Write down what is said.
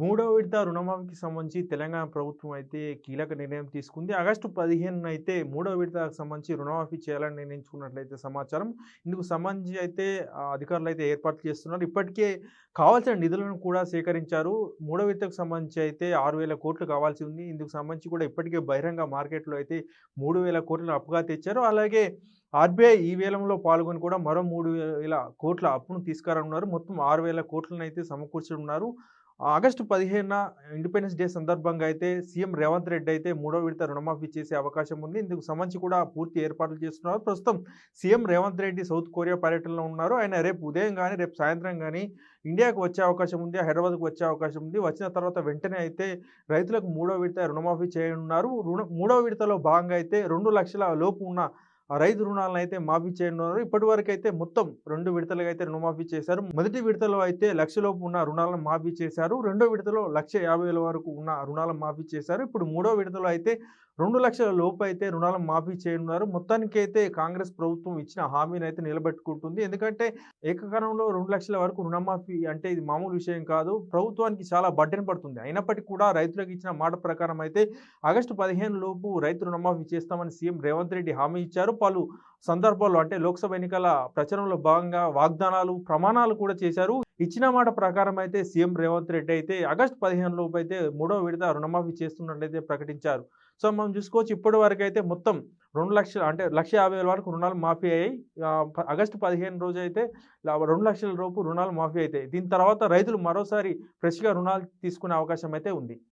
మూడో విడత రుణమాఫీకి సంబంధించి తెలంగాణ ప్రభుత్వం అయితే కీలక నిర్ణయం తీసుకుంది. ఆగస్టు పదిహేను అయితే మూడో విడతకు సంబంధించి రుణమాఫీ చేయాలని నిర్ణయించుకున్నట్లయితే సమాచారం. ఇందుకు సంబంధించి అయితే అధికారులు అయితే ఏర్పాట్లు చేస్తున్నారు. ఇప్పటికే కావాల్సిన నిధులను కూడా సేకరించారు. మూడో విడతకు సంబంధించి అయితే ఆరు వేల కోట్లు కావాల్సి ఉంది. ఇందుకు సంబంధించి కూడా ఇప్పటికే బహిరంగ మార్కెట్లో అయితే మూడు వేల కోట్లను అప్పుగా తెచ్చారు. అలాగే ఆర్బీఐ ఈ వేలంలో పాల్గొని కూడా మరో మూడు వేల కోట్ల అప్పును తీసుకురానున్నారు. మొత్తం ఆరు వేల కోట్లను అయితే సమకూర్చనున్నారు. ఆగస్టు పదిహేనున ఇండిపెండెన్స్ డే సందర్భంగా అయితే సీఎం రేవంత్ రెడ్డి అయితే మూడో విడత రుణమాఫీ చేసే అవకాశం ఉంది. ఇందుకు సంబంధించి కూడా పూర్తి ఏర్పాట్లు చేస్తున్నారు. ప్రస్తుతం CM Revanth Reddy South Korea పర్యటనలో ఉన్నారు. ఆయన రేపు ఉదయం కానీ రేపు సాయంత్రం కానీ ఇండియాకు వచ్చే అవకాశం ఉంది. హైదరాబాద్కు వచ్చే అవకాశం ఉంది. వచ్చిన తర్వాత వెంటనే అయితే రైతులకు మూడో విడత రుణమాఫీ చేయనున్నారు. రుణ మూడో విడతలో భాగంగా అయితే రెండు లక్షల లోపు ఉన్న ఆ రైతు రుణాలను అయితే మాఫీ చేయనున్నారు ఇప్పటి వరకు అయితే మొత్తం రెండు విడతలుగా అయితే రుణమాఫీ చేశారు. మొదటి విడతలో అయితే లక్షలోపు ఉన్న రుణాలను మాఫీ చేశారు. రెండో విడతలో లక్ష యాభై వేల వరకు ఉన్న రుణాలను మాఫీ చేశారు. ఇప్పుడు మూడో విడతలో అయితే రెండు లక్షల లోపు అయితే రుణాలను మాఫీ చేయనున్నారు. మొత్తానికి అయితే కాంగ్రెస్ ప్రభుత్వం ఇచ్చిన హామీని అయితే నిలబెట్టుకుంటుంది. ఎందుకంటే ఏకకాలంలో రెండు లక్షల వరకు రుణమాఫీ అంటే ఇది మామూలు విషయం కాదు. ప్రభుత్వానికి చాలా బడ్డెన్ పడుతుంది. అయినప్పటికీ కూడా రైతులకు ఇచ్చిన మాట ప్రకారం అయితే ఆగస్టు పదిహేను లోపు రైతు రుణమాఫీ చేస్తామని సీఎం రేవంత్ రెడ్డి హామీ ఇచ్చారు. పలు సందర్భాల్లో అంటే లోక్సభ ఎన్నికల ప్రచారంలో భాగంగా వాగ్దానాలు ప్రమాణాలు కూడా చేశారు. ఇచ్చిన మాట ప్రకారం అయితే సీఎం రేవంత్ రెడ్డి అయితే ఆగస్టు పదిహేను లోపు అయితే మూడో విడత రుణమాఫీ చేస్తున్నట్లయితే ప్రకటించారు. సో మనం చూసుకోవచ్చు ఇప్పటి వరకు అయితే మొత్తం రెండు లక్షలు అంటే లక్ష యాభై వేల వరకు రుణాలు మాఫీ అయ్యాయి. ఆగస్టు పదిహేను రోజు అయితే రెండు లక్షల లోపు రుణాలు మాఫీ అవుతాయి. దీని తర్వాత రైతులు మరోసారి ఫ్రెష్గా రుణాలు తీసుకునే అవకాశం అయితే ఉంది.